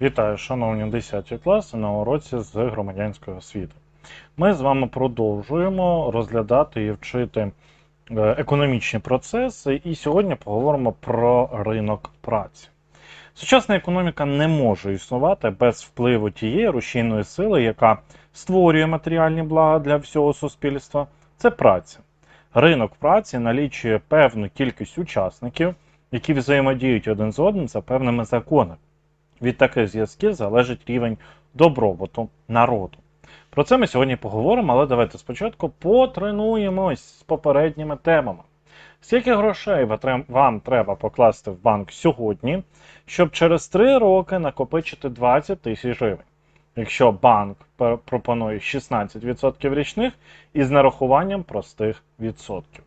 Вітаю, шановні 10 класи на уроці з громадянської освіти. Ми з вами продовжуємо розглядати і вчити е, економічні процеси, і сьогодні поговоримо про ринок праці. Сучасна економіка не може існувати без впливу тієї рушійної сили, яка створює матеріальні блага для всього суспільства. Це праця. Ринок праці налічує певну кількість учасників, які взаємодіють один з одним за певними законами. Від таких зв'язків залежить рівень добробуту народу. Про це ми сьогодні поговоримо, але давайте спочатку потренуємось з попередніми темами. Скільки грошей вам треба покласти в банк сьогодні, щоб через 3 роки накопичити 20 тисяч гривень? Якщо банк пропонує 16% річних із нарахуванням простих відсотків.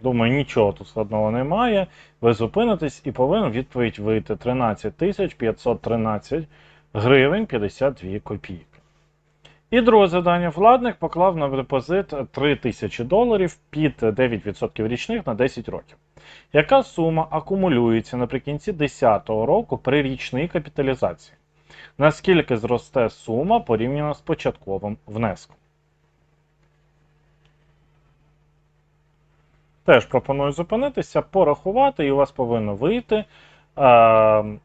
Думаю, нічого тут складного немає. Ви зупинитесь і повинен відповідь вийти 13 513 гривень 52 копійки. І друге завдання. Владник поклав на депозит 3 тисячі доларів під 9% річних на 10 років. Яка сума акумулюється наприкінці 10 року при річній капіталізації? Наскільки зросте сума порівняно з початковим внеском? Теж пропоную зупинитися, порахувати, і у вас повинно вийти.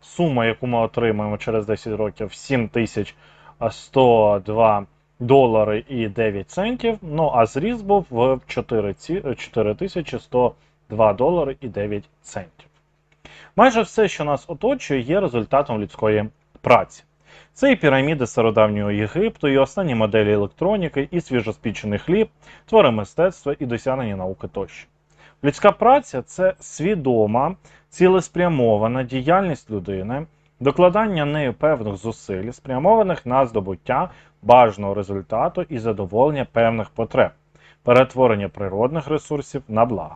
Сума, яку ми отримаємо через 10 років, 7102 долари і 9 центів. Ну, а зріс був в 4102 долари і 9 центів. Майже все, що нас оточує, є результатом людської праці. Це і піраміди стародавнього Єгипту, і останні моделі електроніки, і свіжоспічений хліб, твори мистецтва і досягнення науки тощо. Людська праця це свідома, цілеспрямована діяльність людини, докладання нею певних зусиль, спрямованих на здобуття бажаного результату і задоволення певних потреб, перетворення природних ресурсів на благо.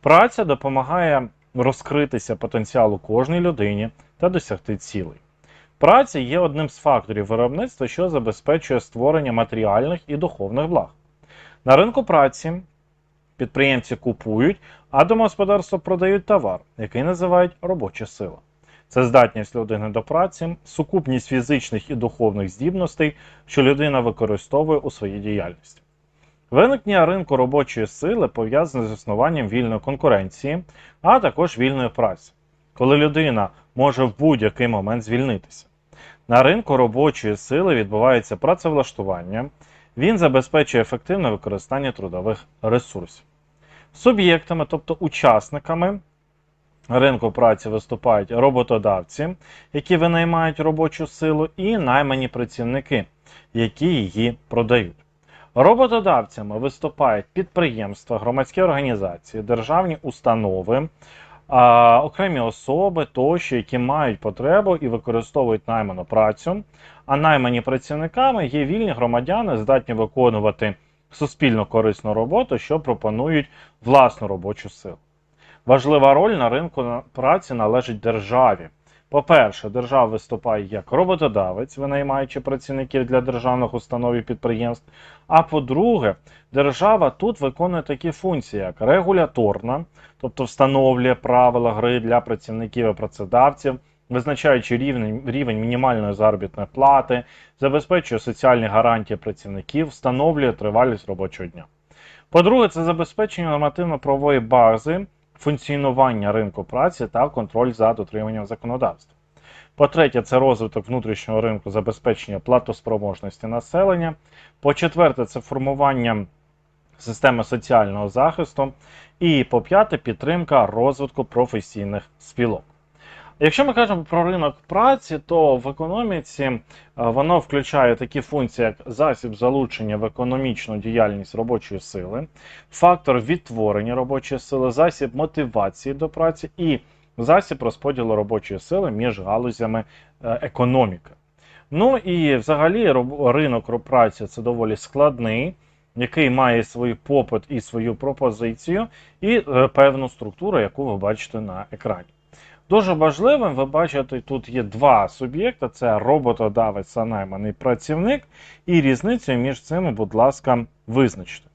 Праця допомагає розкритися потенціалу кожній людині та досягти цілей. Праця є одним з факторів виробництва, що забезпечує створення матеріальних і духовних благ. На ринку праці Підприємці купують, а домогосподарства продають товар, який називають робоча сила. Це здатність людини до праці, сукупність фізичних і духовних здібностей, що людина використовує у своїй діяльності. Виникнення ринку робочої сили пов'язане з існуванням вільної конкуренції, а також вільної праці, коли людина може в будь-який момент звільнитися. На ринку робочої сили відбувається працевлаштування, він забезпечує ефективне використання трудових ресурсів. Суб'єктами, тобто учасниками ринку праці виступають роботодавці, які винаймають робочу силу, і наймані працівники, які її продають. Роботодавцями виступають підприємства, громадські організації, державні установи, а, окремі особи тощо, які мають потребу і використовують найману працю. А наймані працівниками є вільні громадяни, здатні виконувати суспільно корисну роботу, що пропонують власну робочу силу. Важлива роль на ринку праці належить державі. По-перше, держава виступає як роботодавець, винаймаючи працівників для державних установ і підприємств. А по-друге, держава тут виконує такі функції, як регуляторна, тобто встановлює правила гри для працівників і працедавців, визначаючи рівень рівень мінімальної заробітної плати, забезпечує соціальні гарантії працівників, встановлює тривалість робочого дня. По-друге, це забезпечення нормативно-правової бази функціонування ринку праці та контроль за дотриманням законодавства. По-третє, це розвиток внутрішнього ринку забезпечення платоспроможності населення. По-четверте, це формування системи соціального захисту. І по п'яте, підтримка розвитку професійних спілок. Якщо ми кажемо про ринок праці, то в економіці е, воно включає такі функції, як засіб залучення в економічну діяльність робочої сили, фактор відтворення робочої сили, засіб мотивації до праці і засіб розподілу робочої сили між галузями е, економіки. Ну і взагалі ринок праці це доволі складний. Який має свій попит і свою пропозицію, і е, певну структуру, яку ви бачите на екрані. Дуже важливим, ви бачите, тут є два суб'єкти: це роботодавець та найманий працівник, і різницю між цими, будь ласка, визначте.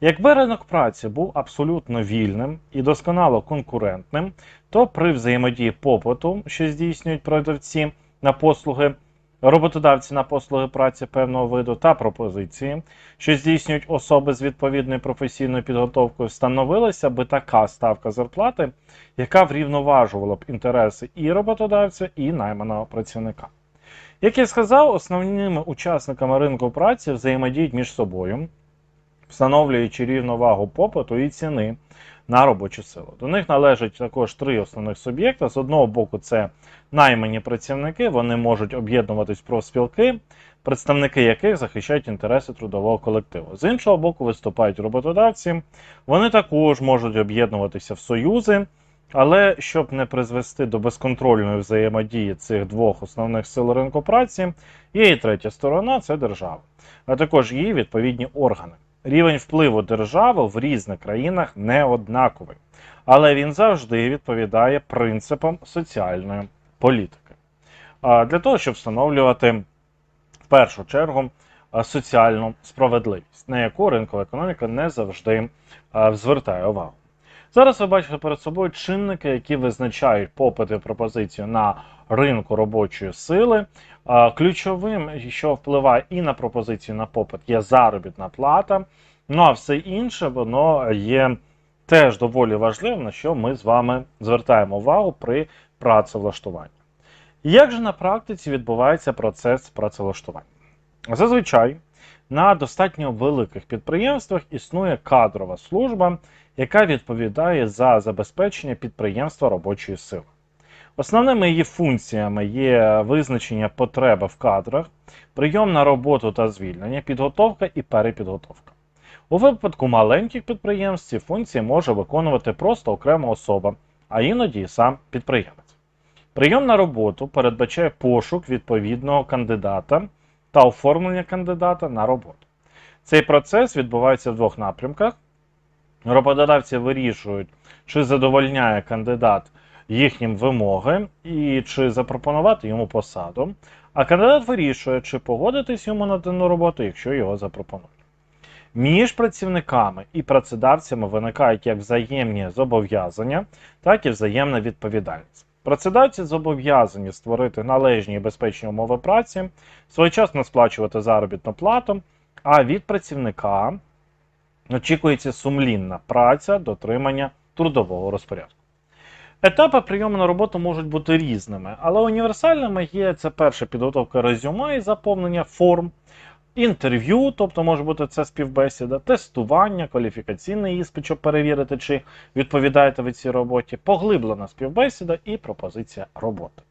Якби ринок праці був абсолютно вільним і досконало конкурентним, то при взаємодії попиту, що здійснюють продавці на послуги, роботодавці на послуги праці певного виду та пропозиції, що здійснюють особи з відповідною професійною підготовкою, встановилася би така ставка зарплати, яка врівноважувала б інтереси і роботодавця, і найманого працівника. Як я сказав, основними учасниками ринку праці взаємодіють між собою, встановлюючи рівновагу попиту і ціни на робочу силу. До них належать також три основних суб'єкти. З одного боку, це наймані працівники, вони можуть об'єднуватись в профспілки, представники яких захищають інтереси трудового колективу. З іншого боку, виступають роботодавці, вони також можуть об'єднуватися в союзи. Але щоб не призвести до безконтрольної взаємодії цих двох основних сил ринку праці, є і третя сторона це держава, а також її відповідні органи. Рівень впливу держави в різних країнах не однаковий, але він завжди відповідає принципам соціальної політики. Для того, щоб встановлювати в першу чергу соціальну справедливість, на яку ринкова економіка не завжди звертає увагу. Зараз ви бачите перед собою чинники, які визначають попит і пропозицію на ринку робочої сили. Ключовим, що впливає і на пропозицію на попит, є заробітна плата. Ну а все інше, воно є теж доволі важливим, на що ми з вами звертаємо увагу при працевлаштуванні. Як же на практиці відбувається процес працевлаштування? Зазвичай на достатньо великих підприємствах існує кадрова служба, яка відповідає за забезпечення підприємства робочої сили. Основними її функціями є визначення потреби в кадрах, прийом на роботу та звільнення, підготовка і перепідготовка. У випадку маленьких підприємств ці функції може виконувати просто окрема особа, а іноді і сам підприємець. Прийом на роботу передбачає пошук відповідного кандидата та оформлення кандидата на роботу. Цей процес відбувається в двох напрямках. Роботодавці вирішують, чи задовольняє кандидат їхнім вимоги і чи запропонувати йому посаду. А кандидат вирішує, чи погодитись йому на дану роботу, якщо його запропонують. Між працівниками і працедавцями виникають як взаємні зобов'язання, так і взаємна відповідальність. Працедавці зобов'язані створити належні і безпечні умови праці, своєчасно сплачувати заробітну плату, а від працівника очікується сумлінна праця дотримання трудового розпорядку. Етапи прийому на роботу можуть бути різними, але універсальними є це перша підготовка резюме і заповнення форм, інтерв'ю, тобто може бути це співбесіда, тестування, кваліфікаційний іспит, щоб перевірити, чи відповідаєте ви цій роботі, поглиблена співбесіда і пропозиція роботи.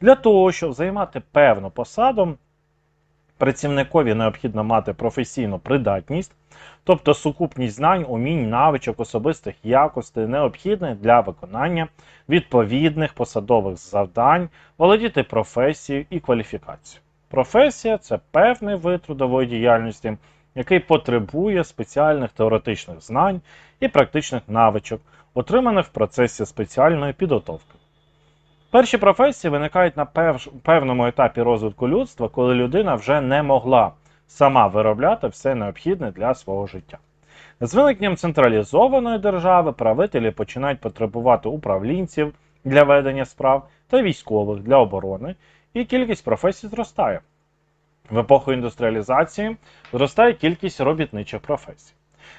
Для того, щоб займати певну посаду, працівникові необхідно мати професійну придатність, тобто сукупність знань, умінь, навичок, особистих якостей, необхідних для виконання відповідних посадових завдань, володіти професією і кваліфікацією. Професія це певний вид трудової діяльності, який потребує спеціальних теоретичних знань і практичних навичок, отриманих в процесі спеціальної підготовки. Перші професії виникають на певному етапі розвитку людства, коли людина вже не могла сама виробляти все необхідне для свого життя. З виникненням централізованої держави правителі починають потребувати управлінців для ведення справ та військових для оборони, і кількість професій зростає. В епоху індустріалізації зростає кількість робітничих професій.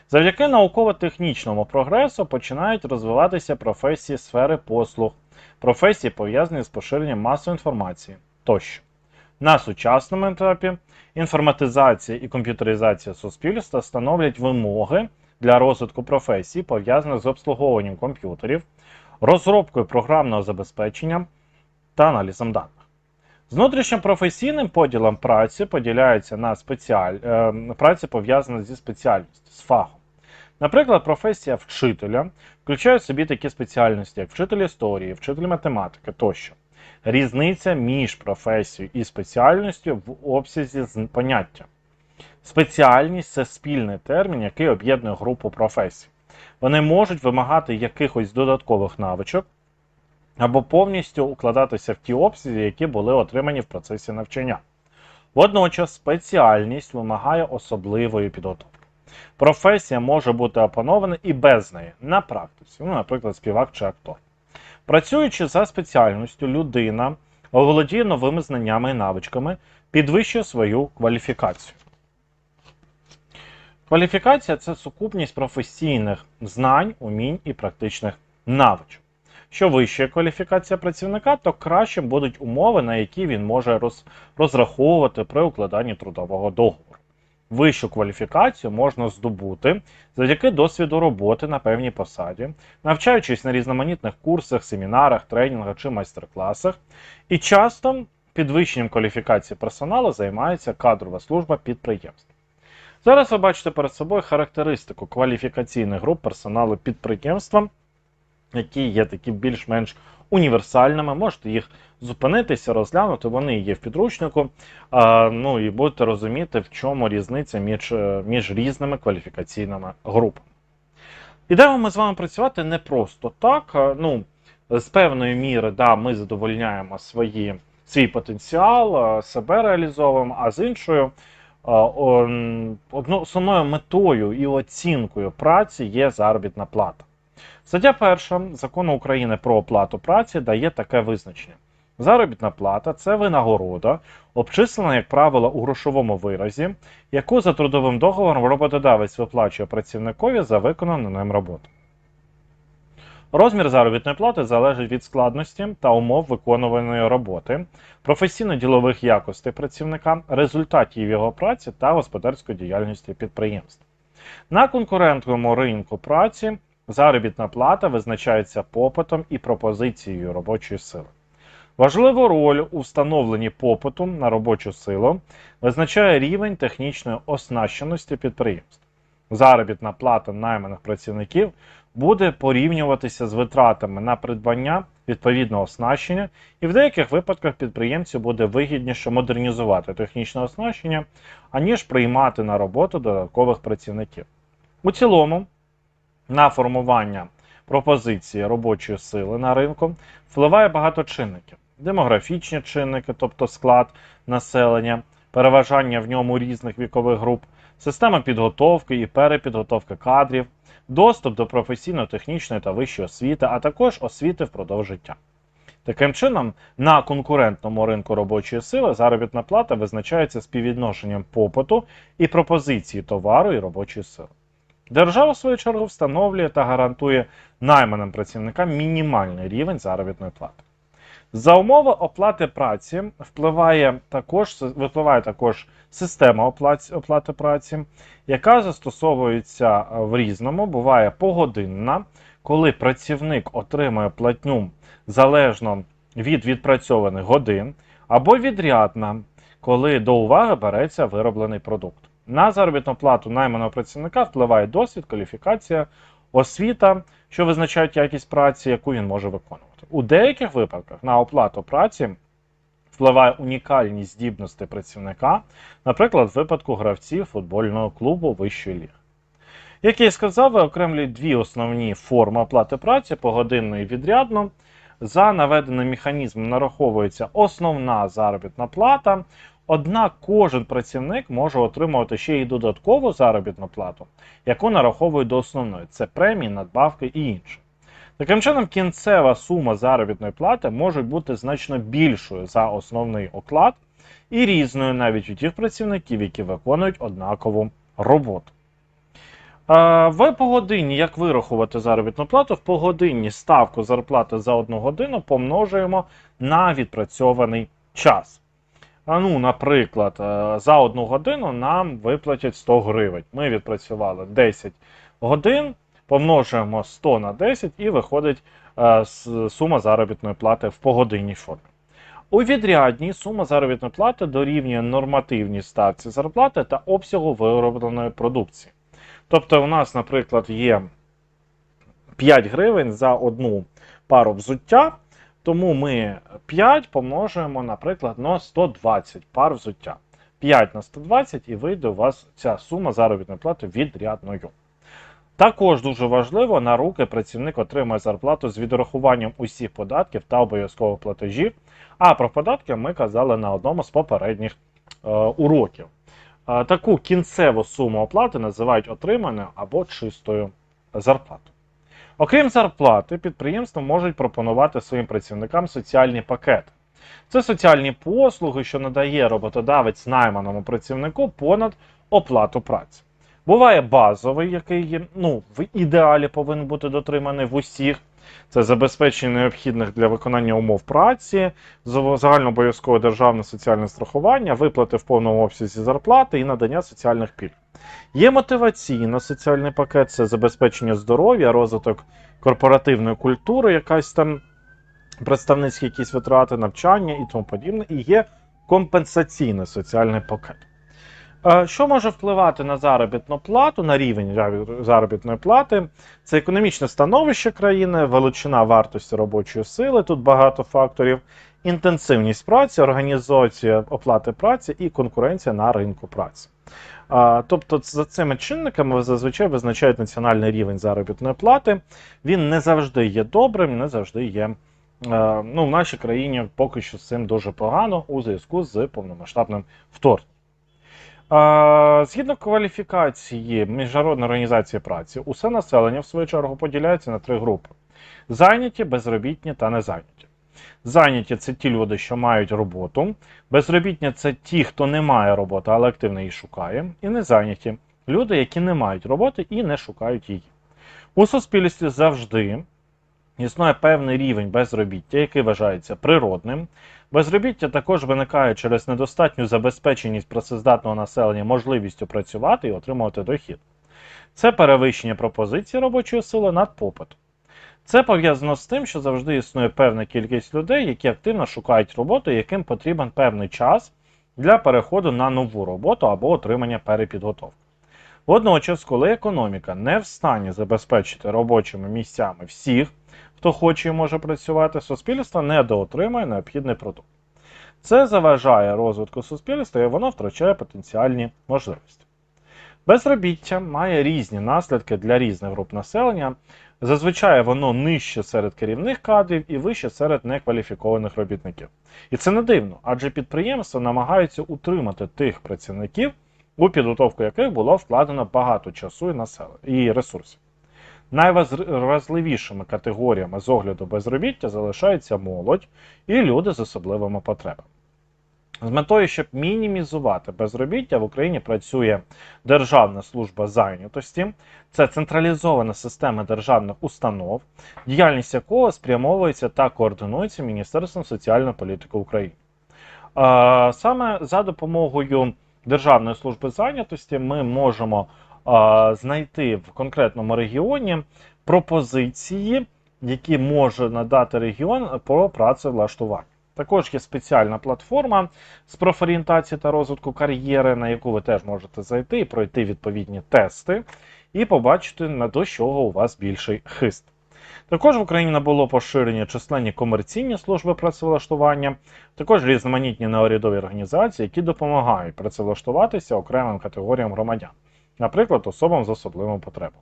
Завдяки науково-технічному прогресу починають розвиватися професії сфери послуг, професії, пов'язані з поширенням масової інформації тощо. На сучасному етапі інформатизація і комп'ютеризація суспільства становлять вимоги для розвитку професій, пов'язаних з обслуговуванням комп'ютерів, розробкою програмного забезпечення та аналізом даних. З внутрішньопрофесійним поділом праці поділяються на спеціаль... е, праці пов'язані зі спеціальністю, з фахом. Наприклад, професія вчителя включає в собі такі спеціальності, як вчитель історії, вчитель математики тощо. Різниця між професією і спеціальністю в обсязі поняття. Спеціальність це спільний термін, який об'єднує групу професій. Вони можуть вимагати якихось додаткових навичок або повністю укладатися в ті обсязі, які були отримані в процесі навчання. Водночас спеціальність вимагає особливої підготовки. Професія може бути опанована і без неї на практиці, ну, наприклад, співак чи актор. Працюючи за спеціальністю, людина оволодіє новими знаннями і навичками, підвищує свою кваліфікацію. Кваліфікація це сукупність професійних знань, умінь і практичних навичок. Що вища кваліфікація працівника, то краще будуть умови, на які він може розраховувати при укладанні трудового договору. Вищу кваліфікацію можна здобути завдяки досвіду роботи на певній посаді, навчаючись на різноманітних курсах, семінарах, тренінгах чи майстер-класах, і часто підвищенням кваліфікації персоналу займається кадрова служба підприємств. Зараз ви бачите перед собою характеристику кваліфікаційних груп персоналу підприємства, які є такі більш-менш універсальними. Можете їх зупинитися, розглянути. Вони є в підручнику. Ну і будете розуміти, в чому різниця між, е, між різними кваліфікаційними групами. Ідемо ми з вами працювати не просто так. Ну, з певної міри, да, ми задовольняємо свої, свій потенціал, себе реалізовуємо, а з іншою. Основною метою і оцінкою праці є заробітна плата. Стаття 1 закону України про оплату праці дає таке визначення. Заробітна плата це винагорода, обчислена, як правило, у грошовому виразі, яку за трудовим договором роботодавець виплачує працівникові за виконану ним роботу. Розмір заробітної плати залежить від складності та умов виконуваної роботи, професійно-ділових якостей працівника, результатів його праці та господарської діяльності підприємства. На конкурентному ринку праці заробітна плата визначається попитом і пропозицією робочої сили. Важливу роль у встановленні попиту на робочу силу визначає рівень технічної оснащеності підприємств. Заробітна плата найманих працівників буде порівнюватися з витратами на придбання відповідного оснащення, і в деяких випадках підприємцю буде вигідніше модернізувати технічне оснащення, аніж приймати на роботу додаткових працівників. У цілому, на формування пропозиції робочої сили на ринку впливає багато чинників: демографічні чинники, тобто склад населення, переважання в ньому різних вікових груп, система підготовки і перепідготовки кадрів, доступ до професійно-технічної та вищої освіти, а також освіти впродовж життя. Таким чином, на конкурентному ринку робочої сили заробітна плата визначається співвідношенням попиту і пропозиції товару і робочої сили. Держава, в свою чергу, встановлює та гарантує найманим працівникам мінімальний рівень заробітної плати. За умови оплати праці впливає також, випливає також система оплати, праці, яка застосовується в різному, буває погодинна, коли працівник отримує платню залежно від відпрацьованих годин, або відрядна, коли до уваги береться вироблений продукт. На заробітну плату найманого працівника впливає досвід, кваліфікація, освіта, що визначають якість праці, яку він може виконувати. У деяких випадках на оплату праці впливає унікальність здібності працівника, наприклад, в випадку гравців футбольного клубу вищої ліги. Як я і сказав, виокремлюють дві основні форми оплати праці погодинну і відрядну. За наведеним механізмом нараховується основна заробітна плата. Однак кожен працівник може отримувати ще й додаткову заробітну плату, яку нараховують до основної. Це премії, надбавки і інше. Таким чином, кінцева сума заробітної плати може бути значно більшою за основний оклад і різною навіть у тих працівників, які виконують однакову роботу. В погодинні, як вирахувати заробітну плату, в погодинні ставку зарплати за одну годину помножуємо на відпрацьований час. Ну, наприклад, е, за одну годину нам виплатять 100 гривень. Ми відпрацювали 10 годин, помножуємо 100 на 10 і виходить е, сума заробітної плати в погодинній формі. У відрядній сума заробітної плати дорівнює нормативній ставці зарплати та обсягу виробленої продукції. Тобто, у нас, наприклад, є 5 гривень за одну пару взуття, тому ми 5 помножуємо, наприклад, на 120 пар взуття. 5 на 120 і вийде у вас ця сума заробітної плати відрядною. Також дуже важливо, на руки працівник отримує зарплату з відрахуванням усіх податків та обов'язкових платежів. А про податки ми казали на одному з попередніх е, уроків. Е, Таку кінцеву суму оплати називають отриманою або чистою зарплатою. Окрім зарплати, підприємства можуть пропонувати своїм працівникам соціальні пакети. Це соціальні послуги, що надає роботодавець найманому працівнику понад оплату праці. Буває базовий, який ну, в ідеалі повинен бути дотриманий в усіх. Це забезпечення необхідних для виконання умов праці, загальнообов'язкове державне соціальне страхування, виплати в повному обсязі зарплати і надання соціальних пільг. Є мотиваційно соціальний пакет, це забезпечення здоров'я, розвиток корпоративної культури, якась там представницькі якісь витрати, навчання і тому подібне. І є компенсаційний соціальний пакет. Е, Що може впливати на заробітну плату, на рівень заробітної плати? Це економічне становище країни, величина вартості робочої сили, тут багато факторів, інтенсивність праці, організація оплати праці і конкуренція на ринку праці. Тобто, за цими чинниками зазвичай визначають національний рівень заробітної плати. Він не завжди є добрим, не завжди є. е, Ну, в нашій країні поки що з цим дуже погано у зв'язку з повномасштабним вторгненням. Згідно кваліфікації Міжнародної організації праці, усе населення, в свою чергу, поділяється на три групи: зайняті, безробітні та незайняті. Зайняті це ті люди, що мають роботу. Безробітні це ті, хто не має роботи, але активно її шукає. І незайняті люди, які не мають роботи і не шукають її. У суспільстві завжди існує певний рівень безробіття, який вважається природним. Безробіття також виникає через недостатню забезпеченість працездатного населення можливістю працювати і отримувати дохід. Це перевищення пропозиції робочої сили над попитом. Це пов'язано з тим, що завжди існує певна кількість людей, які активно шукають роботу, яким потрібен певний час для переходу на нову роботу або отримання перепідготовки. Водночас, коли економіка не в стані забезпечити робочими місцями всіх, хто хоче і може працювати, суспільство недоотримує необхідний продукт. Це заважає розвитку суспільства і воно втрачає потенціальні можливості. Безробіття має різні наслідки для різних груп населення. Зазвичай воно нижче серед керівних кадрів і вище серед некваліфікованих робітників. І це не дивно, адже підприємства намагаються утримати тих працівників, у підготовку яких було вкладено багато часу і населення і ресурсів. Найвразливішими категоріями з огляду безробіття залишаються молодь і люди з особливими потребами. З метою, щоб мінімізувати безробіття, в Україні працює Державна служба зайнятості. Це централізована система державних установ, діяльність якого спрямовується та координується Міністерством соціальної політики України. Саме за допомогою Державної служби зайнятості ми можемо знайти в конкретному регіоні пропозиції, які може надати регіон про працевлаштування. Також є спеціальна платформа з профорієнтації та розвитку кар'єри, на яку ви теж можете зайти і пройти відповідні тести, і побачити, на до чого у вас більший хист. Також в Україні набуло поширення численні комерційні служби працевлаштування, також різноманітні неурядові організації, які допомагають працевлаштуватися окремим категоріям громадян, наприклад, особам з особливими потребами.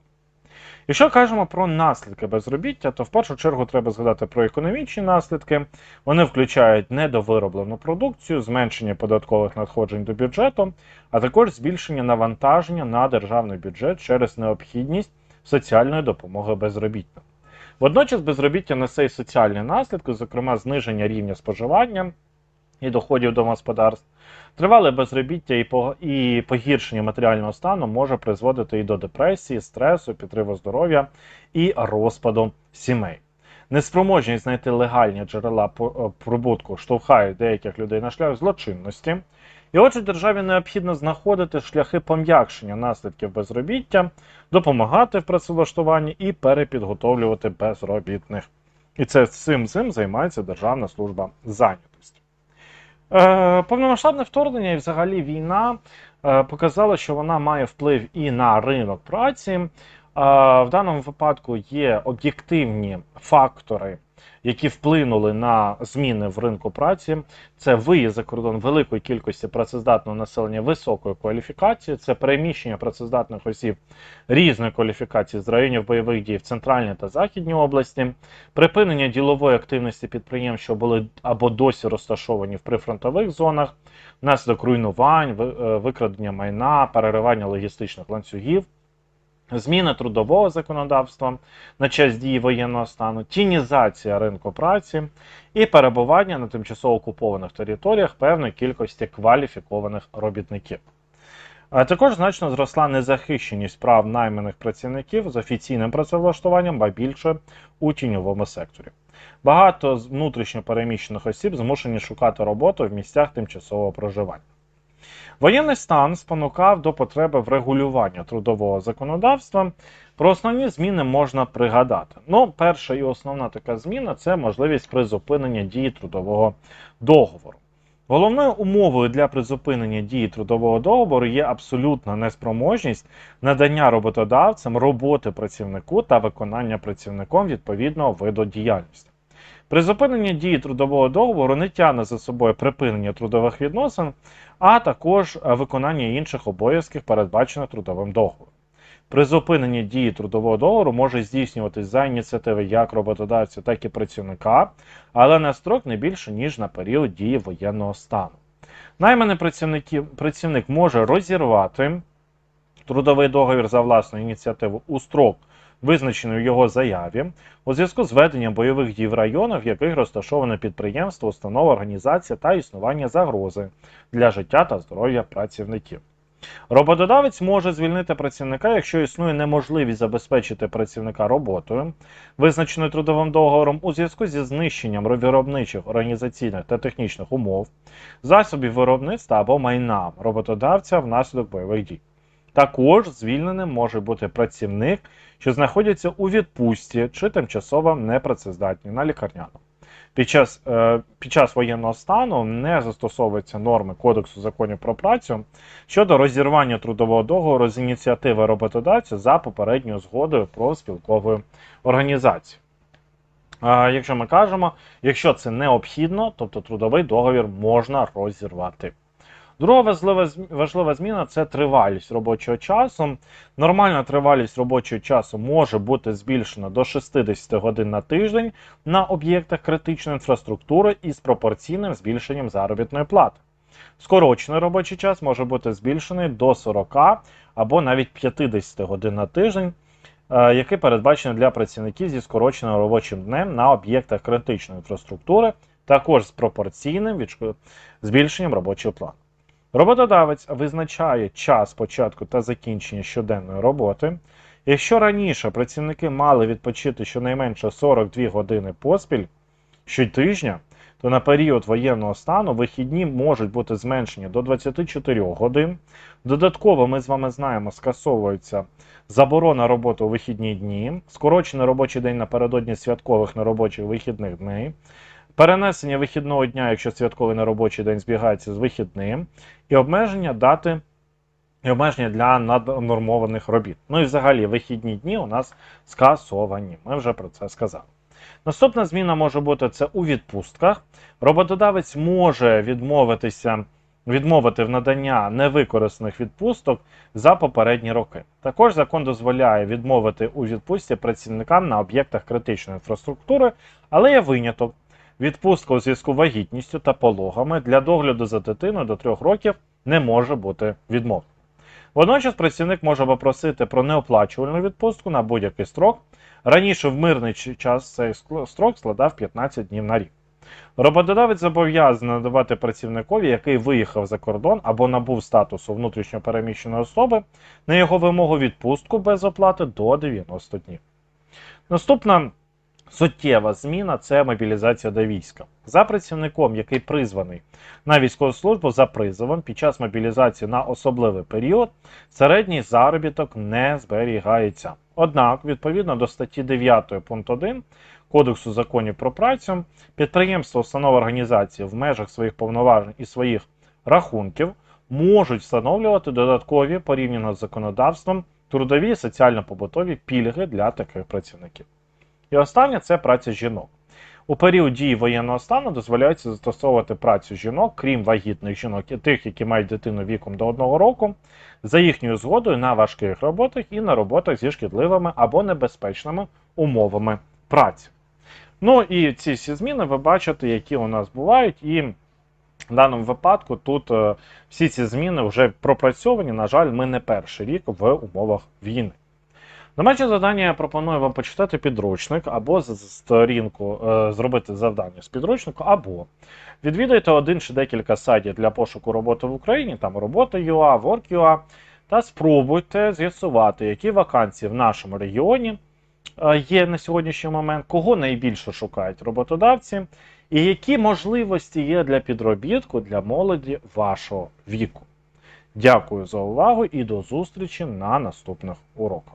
Якщо кажемо про наслідки безробіття, то в першу чергу треба згадати про економічні наслідки. Вони включають недовироблену продукцію, зменшення податкових надходжень до бюджету, а також збільшення навантаження на державний бюджет через необхідність соціальної допомоги безробітним. Водночас безробіття несе й соціальні наслідки, зокрема зниження рівня споживання і доходів домогосподарств. Тривале безробіття і по- і погіршення матеріального стану може призводити і до депресії, стресу, підриву здоров'я і розпаду сімей. Неспроможність знайти легальні джерела е, прибутку штовхає деяких людей на шлях злочинності. І отже, державі необхідно знаходити шляхи пом'якшення наслідків безробіття, допомагати в працевлаштуванні і перепідготовлювати безробітних. І це цим цим займається Державна служба зайнятості. Е, повномасштабне вторгнення і взагалі війна е, показала, що вона має вплив і на ринок праці. Е, в даному випадку є об'єктивні фактори, які вплинули на зміни в ринку праці. Це виїзд за кордон великої кількості працездатного населення високої кваліфікації, це переміщення працездатних осіб різної кваліфікації з районів бойових дій в центральній та західній області, припинення ділової активності підприємств, що були або досі розташовані в прифронтових зонах, внаслідок руйнувань, е, викрадення майна, переривання логістичних ланцюгів. Зміна трудового законодавства на час дії воєнного стану, тінізація ринку праці і перебування на тимчасово окупованих територіях певної кількості кваліфікованих робітників. Також значно зросла незахищеність прав найманих працівників з офіційним працевлаштуванням, ба більше у тіньовому секторі. Багато з внутрішньо переміщених осіб змушені шукати роботу в місцях тимчасового проживання. Воєнний стан спонукав до потреби врегулювання трудового законодавства. Про основні зміни можна пригадати. Ну, перша і основна така зміна це можливість призупинення дії трудового договору. Головною умовою для призупинення дії трудового договору є абсолютна неспроможність надання роботодавцям роботи працівнику та виконання працівником відповідного виду діяльності. Призупинення дії трудового договору не тягне за собою припинення трудових відносин, а також е, виконання інших обов'язків, передбачених трудовим договором. Призупинення дії трудового договору може здійснюватись за ініціативи як роботодавця, так і працівника, але на строк не більше, ніж на період дії воєнного стану. Найманий працівник, працівник може розірвати трудовий договір за власну ініціативу у строк, визначений в його заяві, у зв'язку з веденням бойових дій в районах, в яких розташоване підприємство, установа, організація та існування загрози для життя та здоров'я працівників. Роботодавець може звільнити працівника, якщо існує неможливість забезпечити працівника роботою, визначеною трудовим договором, у зв'язку зі знищенням виробничих, організаційних та технічних умов, засобів виробництва або майна роботодавця внаслідок бойових дій. Також звільненим може бути працівник, що знаходиться у відпустці чи тимчасово непрацездатні на лікарняному. Під час, е, під час воєнного стану не застосовуються норми Кодексу законів про працю щодо розірвання трудового договору з ініціативи роботодавця за попередньою згодою про спілкову організацію. Якщо ми кажемо, якщо це необхідно, тобто трудовий договір можна розірвати. Друга важлива, зміна це тривалість робочого часу. Нормальна тривалість робочого часу може бути збільшена до 60 годин на тиждень на об'єктах критичної інфраструктури із пропорційним збільшенням заробітної плати. Скорочений робочий час може бути збільшений до 40 або навіть 50 годин на тиждень, е, який передбачений для працівників зі скороченим робочим днем на об'єктах критичної інфраструктури, також з пропорційним збільшенням робочої плати. Роботодавець визначає час початку та закінчення щоденної роботи. Якщо раніше працівники мали відпочити щонайменше 42 години поспіль щотижня, то на період воєнного стану вихідні можуть бути зменшені до 24 годин. Додатково, ми з вами знаємо, скасовується заборона роботи у вихідні дні, скорочений робочий день напередодні святкових неробочих вихідних днів, перенесення вихідного дня, якщо святковий неробочий день збігається з вихідним, і обмеження дати і обмеження для наднормованих робіт. Ну і взагалі вихідні дні у нас скасовані. Ми вже про це сказали. Наступна зміна може бути це у відпустках. Роботодавець може відмовитися відмовити в надання невикористаних відпусток за попередні роки. Також закон дозволяє відмовити у відпустці працівникам на об'єктах критичної інфраструктури, але є виняток. Відпустка у зв'язку з вагітністю та пологами для догляду за дитиною до 3 років не може бути відмовлена. Водночас працівник може попросити про неоплачувальну відпустку на будь-який строк. Раніше в мирний час цей строк складав 15 днів на рік. Роботодавець зобов'язаний надавати працівникові, який виїхав за кордон або набув статусу внутрішньопереміщеної особи, на його вимогу відпустку без оплати до 90 днів. Наступна суттєва зміна це мобілізація до війська. За працівником, який призваний на військову службу за призовом під час мобілізації на особливий період, середній заробіток не зберігається. Однак, відповідно до статті 9 пункт 1 Кодексу законів про працю, підприємства, установи організації в межах своїх повноважень і своїх рахунків можуть встановлювати додаткові порівняно з законодавством трудові і соціально-побутові пільги для таких працівників. І останнє це праця жінок. У період дії воєнного стану дозволяється застосовувати працю жінок, крім вагітних жінок і тих, які мають дитину віком до одного року, за їхньою згодою на важких роботах і на роботах зі шкідливими або небезпечними умовами праці. Ну і ці всі зміни ви бачите, які у нас бувають, і в даному випадку тут е, всі ці зміни вже пропрацьовані. На жаль, ми не перший рік в умовах війни. Домашнє завдання я пропоную вам почитати підручник або з сторінку е, зробити завдання з підручнику, або відвідайте один чи декілька сайтів для пошуку роботи в Україні, там робота.ua, Work.ua, та спробуйте з'ясувати, які вакансії в нашому регіоні е, є на сьогоднішній момент, кого найбільше шукають роботодавці, і які можливості є для підробітку для молоді вашого віку. Дякую за увагу і до зустрічі на наступних уроках.